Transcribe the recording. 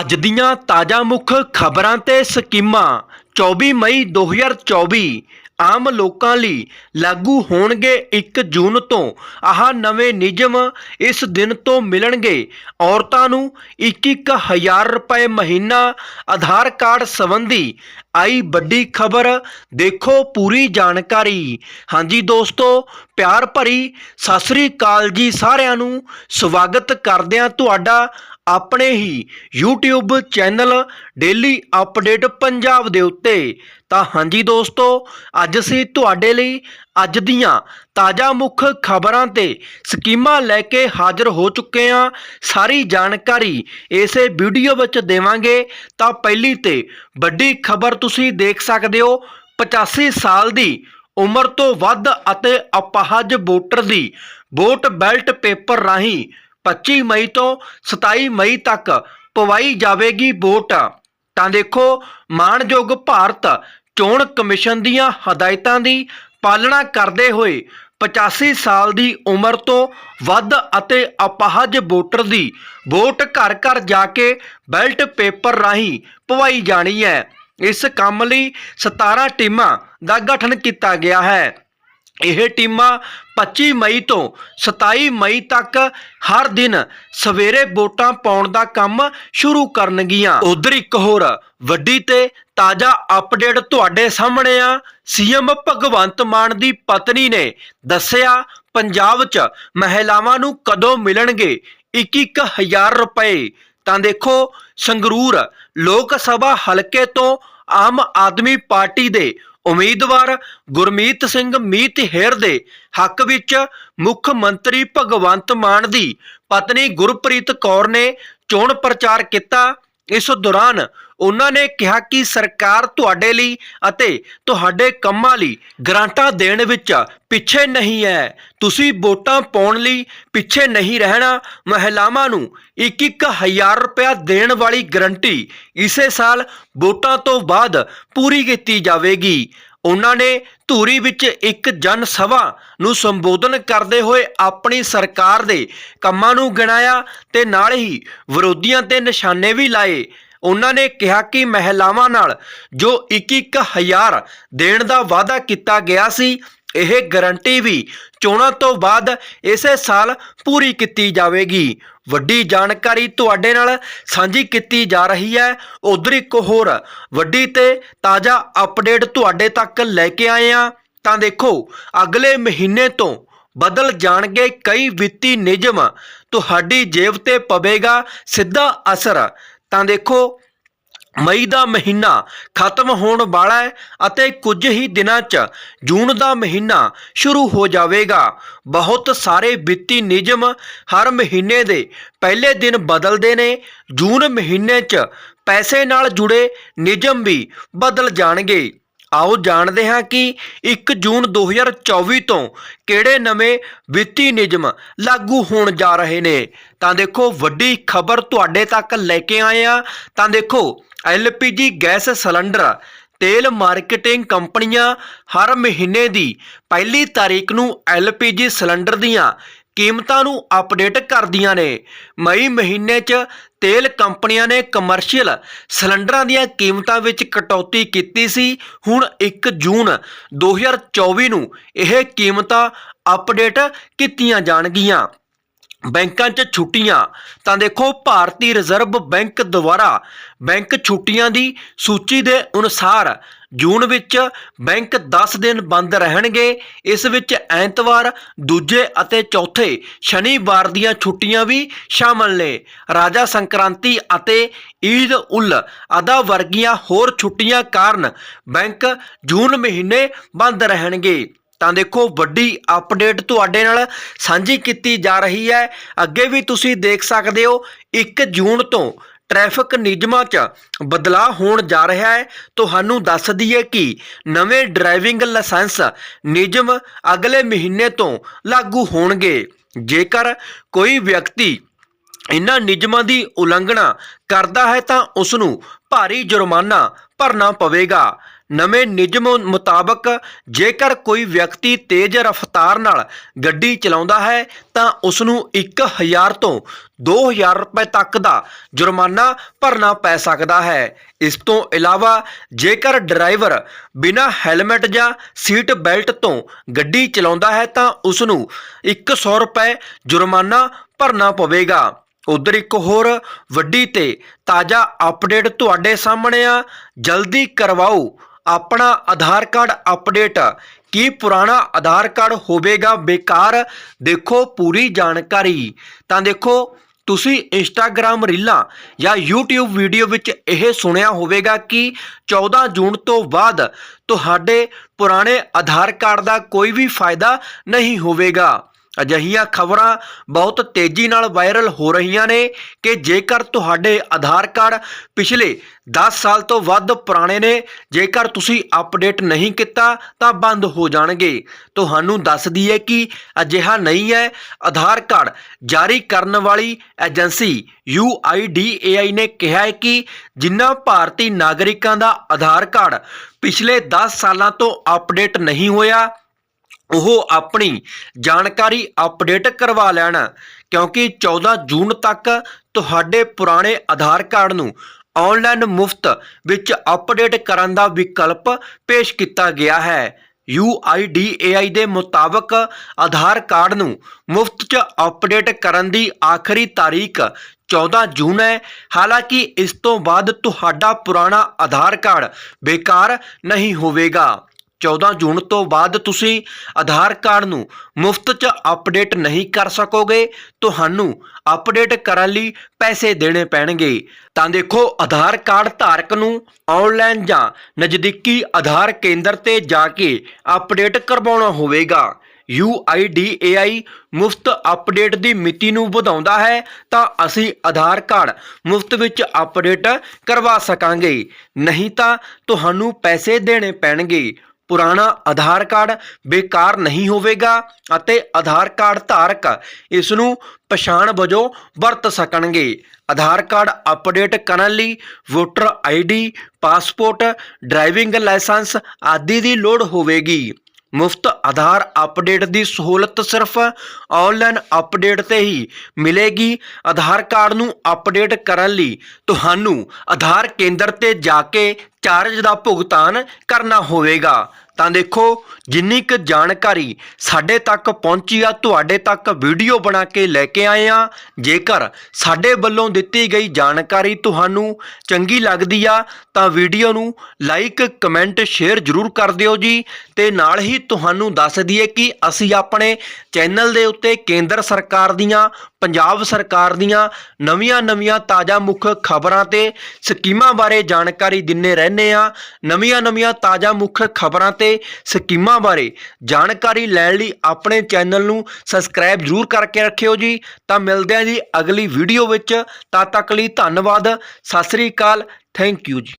ਅੱਜ ਦੀਆਂ ਤਾਜ਼ਾ ਮੁੱਖ ਖਬਰਾਂ ਤੇ ਸਕੀਮਾਂ। 24 ਮਈ 2024 ਆਮ ਲੋਕਾਂ ਲਈ ਲਾਗੂ ਹੋਣਗੇ 1 ਜੂਨ ਤੋਂ। ਆਹ ਨਵੇਂ ਨਿਯਮ ਇਸ ਦਿਨ ਤੋਂ ਮਿਲਣਗੇ। ਔਰਤਾਂ ਨੂੰ 1-1000 ਰੁਪਏ ਮਹੀਨਾ ਆਧਾਰ ਕਾਰਡ ਸੰਬੰਧੀ ਆਈ ਵੱਡੀ ਖਬਰ ਦੇਖੋ ਪੂਰੀ ਜਾਣਕਾਰੀ। ਹਾਂਜੀ ਦੋਸਤੋ, ਪਿਆਰ ਭਰੀ ਸਤਿ ਸ੍ਰੀ ਅਕਾਲ ਜੀ ਸਾਰਿਆਂ ਨੂੰ। ਸਵਾਗਤ ਕਰਦਿਆਂ ਤੁਹਾਡਾ ਆਪਣੇ ਹੀ YouTube channel daily update Punjab ਦੇ ਉੱਤੇ। ਤਾਂ ਹਾਂਜੀ ਦੋਸਤੋ, ਅੱਜ ਅਸੀਂ ਤੁਹਾਡੇ ਲਈ ਅੱਜ ਦੀਆਂ ਤਾਜ਼ਾ ਮੁੱਖ ਖਬਰਾਂ ਤੇ ਸਕੀਮਾਂ ਲੈ ਕੇ ਹਾਜ਼ਰ ਹੋ ਚੁੱਕੇ ਹਾਂ। ਸਾਰੀ ਜਾਣਕਾਰੀ ਇਸੇ ਵੀਡੀਓ ਵਿੱਚ ਦੇਵਾਂਗੇ। ਤਾਂ ਪਹਿਲੀ ਤੇ ਵੱਡੀ ਖਬਰ ਤੁਸੀਂ ਦੇਖ ਸਕਦੇ ਹੋ 85 ਸਾਲ ਦੀ ਉਮਰ ਤੋਂ ਵੱਧ ਅਤੇ ਅਪਾਹਜ ਵੋਟਰ ਦੀ ਵੋਟ ਬੈਲਟ ਪੇਪਰ ਰਾਹੀਂ 25 ਮਈ ਤੋਂ 27 ਮਈ ਤੱਕ ਪਵਾਈ ਜਾਵੇਗੀ ਵੋਟ। ਤਾਂ ਦੇਖੋ, ਮਾਣਯੋਗ ਭਾਰਤ ਚੋਣ ਕਮਿਸ਼ਨ ਦੀਆਂ ਹਦਾਇਤਾਂ ਦੀ ਪਾਲਣਾ ਕਰਦੇ ਹੋਏ 85 ਸਾਲ ਦੀ ਉਮਰ ਤੋਂ ਵੱਧ ਅਤੇ ਅਪਾਹਜ ਵੋਟਰ ਦੀ ਵੋਟ ਘਰ ਘਰ ਜਾ ਕੇ ਬੈਲਟ ਪੇਪਰ ਰਾਹੀਂ ਪਵਾਈ ਜਾਣੀ ਹੈ। ਇਸ ਕੰਮ ਲਈ 17 ਟੀਮਾਂ ਦਾ ਗਠਨ ਕੀਤਾ ਗਿਆ ਹੈ। ਇਹ ਟੀਮਾਂ 25 ਮਈ ਤੋਂ 27 ਮਈ ਤੱਕ ਹਰ ਦਿਨ ਸਵੇਰੇ ਵੋਟਾਂ ਪਾਉਣ ਦਾ ਕੰਮ ਸ਼ੁਰੂ ਕਰਨਗੀਆਂ। ਉਧਰ ਇੱਕ ਹੋਰ ਵੱਡੀ ਤੇ ਤਾਜ਼ਾ ਅਪਡੇਟ ਤੁਹਾਡੇ ਸਾਹਮਣੇ ਆ। ਸੀਐਮ ਭਗਵੰਤ ਮਾਨ ਦੀ ਪਤਨੀ ਨੇ ਦੱਸਿਆ, ਪੰਜਾਬ 'ਚ ਮਹਿਲਾਵਾਂ ਨੂੰ ਕਦੋਂ ਮਿਲਣਗੇ? 21000 ਰੁਪਏ। ਤਾਂ ਦੇਖੋ, ਸੰਗਰੂਰ ਲੋਕ ਸਭਾ ਹਲਕੇ ਤੋਂ ਆਮ ਆਦਮੀ ਪਾਰਟੀ ਦੇ ਉਮੀਦਵਾਰ ਗੁਰਮੀਤ ਸਿੰਘ ਮੀਤ ਹੇਰ ਦੇ ਹੱਕ ਵਿੱਚ ਮੁੱਖ ਮੰਤਰੀ ਭਗਵੰਤ ਮਾਨ ਦੀ ਪਤਨੀ ਗੁਰਪ੍ਰੀਤ ਕੌਰ ਨੇ ਚੋਣ ਪ੍ਰਚਾਰ ਕੀਤਾ। ਇਸ ਦੌਰਾਨ ਉਹਨਾਂ ਨੇ ਕਿਹਾ ਕਿ ਸਰਕਾਰ ਤੁਹਾਡੇ ਲਈ ਅਤੇ ਤੁਹਾਡੇ ਕੰਮਾਂ ਲਈ ਗ੍ਰਾਂਟਾਂ ਦੇਣ ਵਿੱਚ ਪਿੱਛੇ ਨਹੀਂ ਹੈ ਤੁਸੀਂ ਵੋਟਾਂ ਪਾਉਣ ਲਈ ਪਿੱਛੇ ਨਹੀਂ ਰਹਿਣਾ। ਮਹਿਲਾਵਾਂ ਨੂੰ 1-1000 ਰੁਪਇਆ ਦੇਣ ਵਾਲੀ ਗਰੰਟੀ ਇਸੇ ਸਾਲ ਵੋਟਾਂ ਤੋਂ ਬਾਅਦ ਪੂਰੀ ਕੀਤੀ ਜਾਵੇਗੀ। ਉਹਨਾਂ ਨੇ ਧੂਰੀ ਵਿੱਚ ਇੱਕ ਜਨ ਸਭਾ ਨੂੰ ਸੰਬੋਧਨ ਕਰਦੇ ਹੋਏ ਆਪਣੀ ਸਰਕਾਰ ਦੇ ਕੰਮਾਂ ਨੂੰ ਗਿਣਾਇਆ ਤੇ ਨਾਲ ਹੀ ਵਿਰੋਧੀਆਂ ਤੇ ਨਿਸ਼ਾਨੇ ਵੀ ਲਾਏ। ਉਹਨਾਂ ਨੇ ਕਿਹਾ ਕਿ ਮਹਿਲਾਵਾਂ ਨਾਲ ਜੋ 1-1000 ਦੇਣ ਦਾ ਵਾਅਦਾ ਕੀਤਾ ਗਿਆ ਸੀ, ਇਹ ਗਾਰੰਟੀ ਵੀ ਚੋਣਾਂ ਤੋਂ ਬਾਅਦ ਇਸੇ ਸਾਲ ਪੂਰੀ ਕੀਤੀ ਜਾਵੇਗੀ। ਵੱਡੀ ਜਾਣਕਾਰੀ ਤੁਹਾਡੇ ਨਾਲ ਸਾਂਝੀ ਕੀਤੀ ਜਾ ਰਹੀ ਹੈ। ਉਧਰ ਇੱਕ ਹੋਰ ਵੱਡੀ ਤੇ ਤਾਜ਼ਾ ਅਪਡੇਟ ਤੁਹਾਡੇ ਤੱਕ ਲੈ ਕੇ ਆਏ ਆ ਤਾਂ ਦੇਖੋ, ਅਗਲੇ ਮਹੀਨੇ ਤੋਂ ਬਦਲ ਜਾਣਗੇ ਕਈ ਵਿੱਤੀ ਨਿਯਮ। ਤੁਹਾਡੀ ਜੇਬ ਤੇ ਪਵੇਗਾ ਸਿੱਧਾ ਅਸਰ। ਤਾਂ ਦੇਖੋ, ਮਈ ਦਾ ਮਹੀਨਾ ਖਤਮ ਹੋਣ ਵਾਲਾ ਹੈ ਅਤੇ ਕੁਝ ਹੀ ਦਿਨਾਂ 'ਚ ਜੂਨ ਦਾ ਮਹੀਨਾ ਸ਼ੁਰੂ ਹੋ ਜਾਵੇਗਾ। ਬਹੁਤ ਸਾਰੇ ਵਿੱਤੀ ਨਿਯਮ ਹਰ ਮਹੀਨੇ ਦੇ ਪਹਿਲੇ ਦਿਨ ਬਦਲਦੇ ਨੇ। ਜੂਨ ਮਹੀਨੇ 'ਚ ਪੈਸੇ ਨਾਲ ਜੁੜੇ ਨਿਯਮ ਵੀ ਬਦਲ ਜਾਣਗੇ। ਆਓ ਜਾਣਦੇ ਹਾਂ ਕਿ 1 ਜੂਨ 2024 ਤੋਂ ਕਿਹੜੇ ਨਵੇਂ ਵਿੱਤੀ ਨਿਯਮ ਲਾਗੂ ਹੋਣ ਜਾ ਰਹੇ ਨੇ। ਤਾਂ ਦੇਖੋ, ਵੱਡੀ ਖਬਰ ਤੁਹਾਡੇ ਤੱਕ ਲੈ ਕੇ ਆਏ ਆ ਤਾਂ ਦੇਖੋ, ਐਲਪੀਜੀ ਗੈਸ ਸਿਲੰਡਰ, ਤੇਲ ਮਾਰਕੀਟਿੰਗ ਕੰਪਨੀਆਂ ਹਰ ਮਹੀਨੇ ਦੀ ਪਹਿਲੀ ਤਾਰੀਖ ਨੂੰ ਐਲਪੀਜੀ ਸਿਲੰਡਰ ਦੀਆਂ ਕੀਮਤਾਂ ਨੂੰ ਅਪਡੇਟ ਕਰਦੀਆਂ ਨੇ। ਮਈ ਮਹੀਨੇ 'ਚ ਤੇਲ ਕੰਪਨੀਆਂ ਨੇ ਕਮਰਸ਼ੀਅਲ ਸਿਲੰਡਰਾਂ ਦੀਆਂ ਕੀਮਤਾਂ ਵਿੱਚ ਕਟੌਤੀ ਕੀਤੀ ਸੀ। ਹੁਣ 1 ਜੂਨ 2024 ਨੂੰ ਇਹ ਕੀਮਤਾਂ ਅਪਡੇਟ ਕੀਤੀਆਂ ਜਾਣਗੀਆਂ। ਬੈਂਕਾਂ 'ਚ ਛੁੱਟੀਆਂ, ਤਾਂ ਦੇਖੋ ਭਾਰਤੀ ਰਿਜ਼ਰਵ ਬੈਂਕ ਦੁਆਰਾ ਬੈਂਕ ਛੁੱਟੀਆਂ ਦੀ ਸੂਚੀ ਦੇ ਅਨੁਸਾਰ ਜੂਨ ਵਿੱਚ ਬੈਂਕ 10 ਦਿਨ ਬੰਦ ਰਹਿਣਗੇ। ਇਸ ਵਿੱਚ ਐਤਵਾਰ, ਦੂਜੇ ਅਤੇ ਚੌਥੇ ਸ਼ਨੀਵਾਰ ਦੀਆਂ ਛੁੱਟੀਆਂ ਵੀ ਸ਼ਾਮਲ ਨੇ। ਰਾਜਾ ਸੰਕ੍ਰਾਂਤੀ ਅਤੇ ਈਦ ਉਲ ਅਦਾ ਵਰਗੀਆਂ ਹੋਰ ਛੁੱਟੀਆਂ ਕਾਰਨ ਬੈਂਕ ਜੂਨ ਮਹੀਨੇ ਬੰਦ ਰਹਿਣਗੇ। ਤਾਂ ਦੇਖੋ, ਵੱਡੀ ਅਪਡੇਟ ਤੁਹਾਡੇ ਨਾਲ ਸਾਂਝੀ ਕੀਤੀ ਜਾ ਰਹੀ ਹੈ। ਅੱਗੇ ਵੀ ਤੁਸੀਂ ਦੇਖ ਸਕਦੇ ਹੋ 1 ਜੂਨ ਤੋਂ ਟ੍ਰੈਫਿਕ ਨਿਯਮਾਂ 'ਚ ਬਦਲਾਅ ਹੋਣ ਜਾ ਰਿਹਾ ਹੈ। ਤੁਹਾਨੂੰ ਦੱਸ ਦਈਏ ਕਿ ਨਵੇਂ ਡਰਾਈਵਿੰਗ ਲਾਇਸੈਂਸ ਨਿਯਮ ਅਗਲੇ ਮਹੀਨੇ ਤੋਂ ਲਾਗੂ ਹੋਣਗੇ। ਜੇਕਰ ਕੋਈ ਵਿਅਕਤੀ ਇਨ੍ਹਾਂ ਨਿਯਮਾਂ ਦੀ ਉਲੰਘਣਾ ਕਰਦਾ ਹੈ ਤਾਂ ਉਸ ਨੂੰ ਭਾਰੀ ਜੁਰਮਾਨਾ ਭਰਨਾ ਪਵੇਗਾ। ਨਵੇਂ ਨਿਯਮ ਮੁਤਾਬਕ ਜੇਕਰ ਕੋਈ ਵਿਅਕਤੀ ਤੇਜ਼ ਰਫ਼ਤਾਰ ਨਾਲ ਗੱਡੀ ਚਲਾਉਂਦਾ ਹੈ, ਤਾਂ ਉਸ ਨੂੰ 1000 ਤੋਂ 2000 ਰੁਪਏ ਤੱਕ ਦਾ ਜੁਰਮਾਨਾ ਭਰਨਾ ਪੈ ਸਕਦਾ ਹੈ। ਇਸ ਤੋਂ ਇਲਾਵਾ ਜੇਕਰ ਡਰਾਈਵਰ ਬਿਨਾਂ ਹੈਲਮਟ ਜਾਂ ਸੀਟ ਬੈਲਟ ਤੋਂ ਗੱਡੀ ਚਲਾਉਂਦਾ ਹੈ, ਤਾਂ ਉਸ ਨੂੰ 100 ਰੁਪਏ ਜੁਰਮਾਨਾ ਭਰਨਾ ਪਵੇਗਾ। ਉਧਰ ਇੱਕ ਹੋਰ ਵੱਡੀ ਤੇ ਤਾਜ਼ਾ ਅਪਡੇਟ ਤੁਹਾਡੇ ਸਾਹਮਣੇ ਆ। ਜਲਦੀ ਕਰਵਾਓ। ਆਪਣਾ ਆਧਾਰ ਕਾਰਡ ਅਪਡੇਟ। ਕੀ ਪੁਰਾਣਾ ਆਧਾਰ ਕਾਰਡ ਹੋਵੇਗਾ? ਬੇਕਾਰ। ਦੇਖੋ ਪੂਰੀ ਜਾਣਕਾਰੀ। ਤਾਂ ਦੇਖੋ, ਤੁਸੀਂ ਇੰਸਟਾਗ੍ਰam ਰੀਲਾਂ ਜਾਂ YouTube ਵੀਡੀਓ ਵਿੱਚ ਇਹ ਸੁਣਿਆ ਹੋਵੇਗਾ ਕਿ 14 ਜੂਨ ਤੋਂ ਬਾਅਦ ਤੁਹਾਡੇ ਪੁਰਾਣੇ ਆਧਾਰ ਕਾਰਡ ਦਾ ਕੋਈ ਵੀ ਫਾਇਦਾ ਨਹੀਂ ਹੋਵੇਗਾ। ਅਜਿਹੀਆਂ ਖਬਰਾਂ ਬਹੁਤ ਤੇਜ਼ੀ ਨਾਲ ਵਾਇਰਲ ਹੋ ਰਹੀਆਂ ਨੇ ਕਿ ਜੇਕਰ ਤੁਹਾਡੇ ਆਧਾਰ ਕਾਰਡ ਪਿਛਲੇ 10 ਸਾਲ ਤੋਂ ਵੱਧ ਪੁਰਾਣੇ ਨੇ, ਜੇਕਰ ਤੁਸੀਂ ਅਪਡੇਟ ਨਹੀਂ ਕੀਤਾ ਤਾਂ ਬੰਦ ਹੋ ਜਾਣਗੇ। ਤੁਹਾਨੂੰ ਦੱਸ ਦਈਏ ਕਿ ਅਜਿਹਾ ਨਹੀਂ ਹੈ। ਆਧਾਰ ਕਾਰਡ ਜਾਰੀ ਕਰਨ ਵਾਲੀ ਏਜੰਸੀ UIDAI ਨੇ ਕਿਹਾ ਹੈ ਕਿ ਜਿਨ੍ਹਾਂ ਭਾਰਤੀ ਨਾਗਰਿਕਾਂ ਦਾ ਆਧਾਰ ਕਾਰਡ ਪਿਛਲੇ 10 ਸਾਲਾਂ ਤੋਂ ਅਪਡੇਟ ਨਹੀਂ ਹੋਇਆ ਉਹ ਆਪਣੀ ਜਾਣਕਾਰੀ ਅਪਡੇਟ ਕਰਵਾ ਲੈਣ, ਕਿਉਂਕਿ 14 ਜੂਨ ਤੱਕ ਤੁਹਾਡੇ ਪੁਰਾਣੇ ਆਧਾਰ ਕਾਰਡ ਨੂੰ ਆਨਲਾਈਨ ਮੁਫਤ ਵਿੱਚ ਅਪਡੇਟ ਕਰਨ ਦਾ ਵਿਕਲਪ ਪੇਸ਼ ਕੀਤਾ ਗਿਆ ਹੈ। UIDAI ਦੇ ਮੁਤਾਬਕ ਆਧਾਰ ਕਾਰਡ ਨੂੰ ਮੁਫਤ 'ਚ ਅਪਡੇਟ ਕਰਨ ਦੀ ਆਖਰੀ ਤਾਰੀਖ 14 ਜੂਨ ਹੈ। ਹਾਲਾਂਕਿ ਇਸ ਤੋਂ ਬਾਅਦ ਤੁਹਾਡਾ ਪੁਰਾਣਾ ਆਧਾਰ ਕਾਰਡ ਬੇਕਾਰ ਨਹੀਂ ਹੋਵੇਗਾ। 14 ਜੂਨ ਤੋਂ ਬਾਅਦ ਤੁਸੀਂ ਆਧਾਰ ਕਾਰਡ ਨੂੰ ਮੁਫਤ 'ਚ ਅਪਡੇਟ ਨਹੀਂ ਕਰ ਸਕੋਗੇ, ਤੁਹਾਨੂੰ ਅਪਡੇਟ ਕਰਨ ਲਈ ਪੈਸੇ ਦੇਣੇ ਪੈਣਗੇ। ਤਾਂ ਦੇਖੋ, ਆਧਾਰ ਕਾਰਡ ਧਾਰਕ ਨੂੰ ਆਨਲਾਈਨ ਜਾਂ ਨਜ਼ਦੀਕੀ ਆਧਾਰ ਕੇਂਦਰ ਤੇ ਜਾ ਕੇ ਅਪਡੇਟ ਕਰਵਾਉਣਾ ਹੋਵੇਗਾ। UIDAI ਮੁਫਤ ਅਪਡੇਟ ਦੀ ਮਿਤੀ ਨੂੰ ਵਧਾਉਂਦਾ ਹੈ, ਤਾਂ ਅਸੀਂ ਆਧਾਰ ਕਾਰਡ ਮੁਫਤ ਵਿੱਚ ਅਪਡੇਟ ਕਰਵਾ ਸਕਾਂਗੇ। ਨਹੀਂ ਤਾਂ ਤੁਹਾਨੂੰ ਪੈਸੇ ਦੇਣੇ ਪੈਣਗੇ। ਪੁਰਾਣਾ ਆਧਾਰ ਕਾਰਡ ਬੇਕਾਰ ਨਹੀਂ ਹੋਵੇਗਾ ਅਤੇ ਆਧਾਰ ਕਾਰਡ ਧਾਰਕ ਇਸ ਨੂੰ ਪਛਾਣ ਵਜੋਂ ਵਰਤ ਸਕਣਗੇ। ਆਧਾਰ ਕਾਰਡ ਅਪਡੇਟ ਕਰਨ ਲਈ voter ID passport, driving licence ਆਦਿ ਦੀ ਲੋੜ ਹੋਵੇਗੀ। ਮੁਫਤ ਆਧਾਰ ਅਪਡੇਟ ਦੀ ਸਹੂਲਤ ਸਿਰਫ ਆਨਲਾਈਨ ਅਪਡੇਟ ਤੇ ਹੀ ਮਿਲੇਗੀ। ਆਧਾਰ ਕਾਰਡ ਨੂੰ ਅਪਡੇਟ ਕਰਨ ਲਈ ਤੁਹਾਨੂੰ ਆਧਾਰ ਕੇਂਦਰ ਤੇ ਜਾ ਕੇ ਚਾਰਜ ਦਾ ਭੁਗਤਾਨ ਕਰਨਾ ਹੋਵੇਗਾ। ਤਾਂ ਦੇਖੋ, ਜਿੰਨੀ ਕੁ ਜਾਣਕਾਰੀ ਸਾਡੇ ਤੱਕ ਪਹੁੰਚੀ ਆ, ਤੁਹਾਡੇ ਤੱਕ ਵੀਡੀਓ ਬਣਾ ਕੇ ਲੈ ਕੇ ਆਏ ਆ, ਜੇਕਰ ਸਾਡੇ ਵੱਲੋਂ ਦਿੱਤੀ ਗਈ ਜਾਣਕਾਰੀ ਤੁਹਾਨੂੰ ਚੰਗੀ ਲੱਗਦੀ ਆ, ਤਾਂ ਵੀਡੀਓ ਨੂੰ ਲਾਈਕ, ਕਮੈਂਟ, ਸ਼ੇਅਰ ਜ਼ਰੂਰ ਕਰ ਦਿਓ ਜੀ। ਤੇ ਨਾਲ ਹੀ ਤੁਹਾਨੂੰ ਦੱਸ ਦਈਏ ਕਿ ਅਸੀਂ ਆਪਣੇ ਚੈਨਲ ਦੇ ਉੱਤੇ ਕੇਂਦਰ ਸਰਕਾਰ ਦੀਆਂ ਪੰਜਾਬ ਸਰਕਾਰ ਦੀਆਂ ਨਵੀਆਂ-ਨਵੀਆਂ ਤਾਜ਼ਾ ਮੁੱਖ ਖਬਰਾਂ ਤੇ ਸਕੀਮਾਂ ਬਾਰੇ ਜਾਣਕਾਰੀ ਦਿੰਨੇ ਰਹਿੰਦੇ ਆ ਨਵੀਆਂ-ਨਵੀਆਂ ਤਾਜ਼ਾ ਮੁੱਖ ਖਬਰਾਂ ਤੇ ਸਕੀਮਾਂ ਬਾਰੇ ਜਾਣਕਾਰੀ ਲੈਣ ਲਈ ਆਪਣੇ ਚੈਨਲ ਨੂੰ ਸਬਸਕ੍ਰਾਈਬ ਜ਼ਰੂਰ ਕਰਕੇ ਰੱਖਿਓ ਜੀ। ਤਾਂ ਮਿਲਦੇ ਆ ਜੀ ਅਗਲੀ ਵੀਡੀਓ ਵਿੱਚ। ਤਦ ਤੱਕ ਲਈ ਧੰਨਵਾਦ। ਸਤਿ ਸ੍ਰੀ ਅਕਾਲ। ਥੈਂਕ ਯੂ ਜੀ।